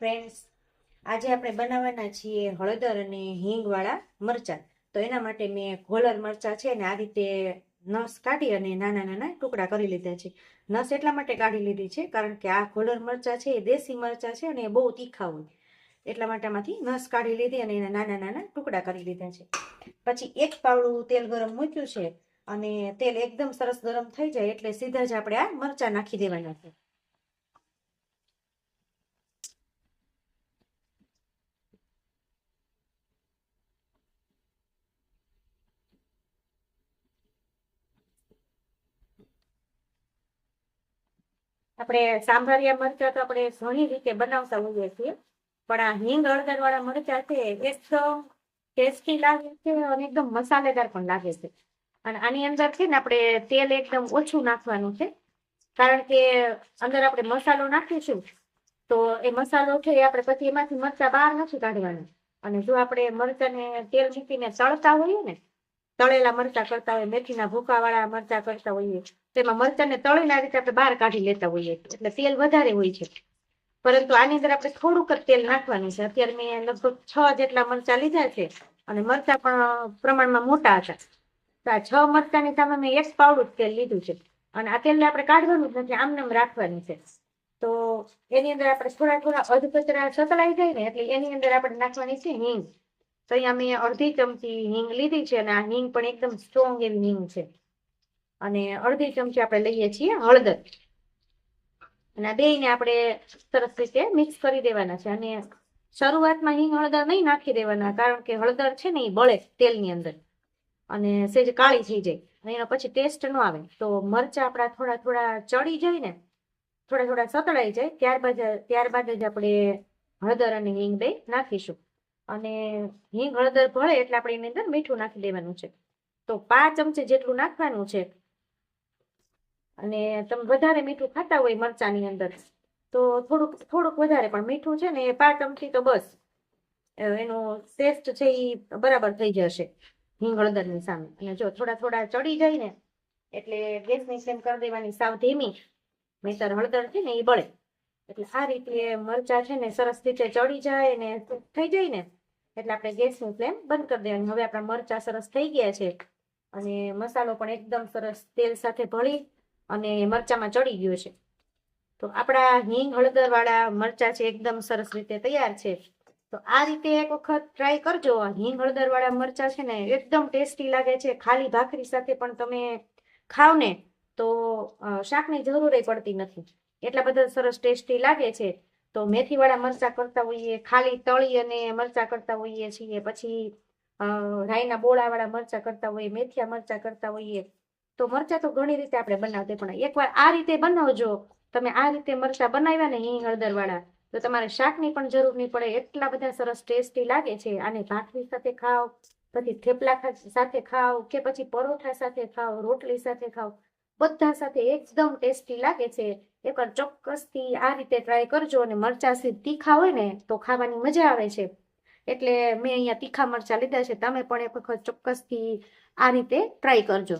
Friends આજે આપણે બનાવવાના છીએ હળદર અને હિંગવાળા મરચાં. તો એના માટે મેં ઘોલર મરચાં છે ને આ રીતે નસ કાઢી અને નાના નાના ટુકડા કરી લીધા છે. નસ એટલા માટે કાઢી લીધી છે કારણ કે આ ઘોલર મરચાં છે એ દેશી મરચાં છે અને એ બહુ તીખા હોય. એટલા માટે આમાંથી નસ કાઢી લીધી અને એના નાના નાના ટુકડા કરી લીધા છે. પછી એક પાવડું તેલ ગરમ મૂક્યું છે અને તેલ એકદમ સરસ ગરમ થઈ જાય એટલે સીધા જ આપણે આ મરચાં નાખી દેવાના છે. આપણે સાંભારિયા મરચાં તો આપણે ઘણી રીતે બનાવતા હોઈએ છીએ. પણ આ હિંગ હળદર વાળા મરચાં છે એકદમ ટેસ્ટી લાગે છે અને એકદમ મસાલેદાર પણ લાગે છે. અને આની અંદર છે ને આપણે તેલ એકદમ ઓછું નાખવાનું છે. કારણ કે અંદર આપણે મસાલો નાખીશું તો એ મસાલો છે એ આપણે પછી એમાંથી મરચાં બહાર નથી કાઢવાના. અને જો આપણે મરચાંને તેલ મૂકીને તળતા હોઈએ ને તળેલા મરચાં કરતા હોય, મેથીના ભૂકાવાળા મરચા કરતા હોઈએ. તેમાં મરચાંને તળીને આ રીતે આપણે બહાર કાઢી લેતા હોઈએ. એટલે તેલ વધારે હોય છે. પરંતુ આની અંદર આપણે થોડુંક જ તેલ નાખવાનું છે. અત્યારે મેં લગભગ છ જેટલા મરચા લીધા છે અને મરચાં પણ પ્રમાણમાં મોટા હતા. તો આ છ મરચાની સામે મેં એક પાવડું જ તેલ લીધું છે. અને આ તેલને આપણે કાઢવાનું જ નથી આમને રાખવાનું છે. તો એની અંદર આપણે થોડા થોડા અધકચરા સતળાઈ જાય ને, એટલે એની અંદર આપણે નાખવાની છે હિંગ. તો અહીંયા મેં અડધી ચમચી હિંગ લીધી છે અને આ હિંગ પણ એકદમ સ્ટ્રોંગ એવી હિંગ છે. અને અડધી ચમચી આપણે લઈએ છીએ હળદર. અને આ બેયને આપણે સરસ રીતે મિક્સ કરી દેવાના છે. અને શરૂઆતમાં હિંગ હળદર નહીં નાખી દેવાના, કારણ કે હળદર છે ને એ બળે તેલની અંદર. અને સેજ કાળી થઈ જાય. અને એનો પછી ટેસ્ટ ન આવે. તો મરચા આપણા થોડા થોડા ચડી જાય ને, થોડા થોડા સતળાઈ જાય, ત્યારબાદ ત્યારબાદ જ આપણે હળદર અને હિંગ બે નાખીશું. અને હિંગ હળદર ભળે એટલે આપણે એની અંદર મીઠું નાખી દેવાનું છે. તો પાંચ ચમચી જેટલું નાખવાનું છે. અને તમે વધારે મીઠું ખાતા હોય મરચાની અંદર, તો થોડુંક થોડુંક વધારે પણ મીઠું છે ને એ પાંચ ચમચી તો બસ. એનો ટેસ્ટ છે એ બરાબર થઈ જશે હિંગ હળદરની સામે. અને જો થોડા થોડા ચડી જાય ને, એટલે ગેસની ફ્લેમ કરી દેવાની સાવ ધીમી. નહીંતર હળદર છે ને એ બળે. એટલે આ રીતે મરચા છે ને સરસ રીતે ચડી જાય ને થઈ જાય ને એટલે આપણે ગેસનું ફ્લેમ બંધ કરી દેવાની. હવે આપણા મરચા સરસ થઈ ગયા છે અને મસાલો પણ એકદમ સરસ તેલ સાથે ભળી અને મરચામાં ચડી ગયો છે. તો આપણા હિંગ હળદર વાળા મરચા છે એકદમ સરસ રીતે તૈયાર છે. તો આ રીતે એક વખત ટ્રાય કરજો. હિંગ હળદર વાળા મરચા છે ને એકદમ ટેસ્ટી લાગે છે. ખાલી ભાખરી સાથે પણ તમે ખાવ ને તો શાકની જરૂર પડતી નથી. એટલા બધા સરસ ટેસ્ટી લાગે છે. તો મેથીવાળા મરચા કરતા હોઈએ, ખાલી તળી અને મરચા કરતા હોઈએ છીએ, પછી રાઈના બોળાવાળા મરચા કરતા હોઈએ, મેથિયા મરચા કરતા હોઈએ. તો મરચા તો ઘણી રીતે આપણે બનાવતા પણ એકવાર આ રીતે બનાવજો. તમે આ રીતે મરચા બનાવ્યા ને હિંગ હળદર વાળા તો તમારે શાકની પણ જરૂર નહીં પડે, એટલા બધા સરસ ટેસ્ટી લાગે છે. આને ભાખરી સાથે ખાઓ, પછી થેપલા સાથે ખાઓ, કે પછી પરોઠા સાથે ખાઓ, રોટલી સાથે ખાઓ, બધા સાથે એકદમ ટેસ્ટી લાગે છે. એકવાર ચોક્કસથી આ રીતે ટ્રાય કરજો અને મરચા સીધ તીખા હોય ને તો ખાવાની મજા આવે છે. એટલે મેં અહીંયા તીખા મરચા લીધા છે, તમે પણ એક વખત ચોક્કસથી આ રીતે ટ્રાય કરજો.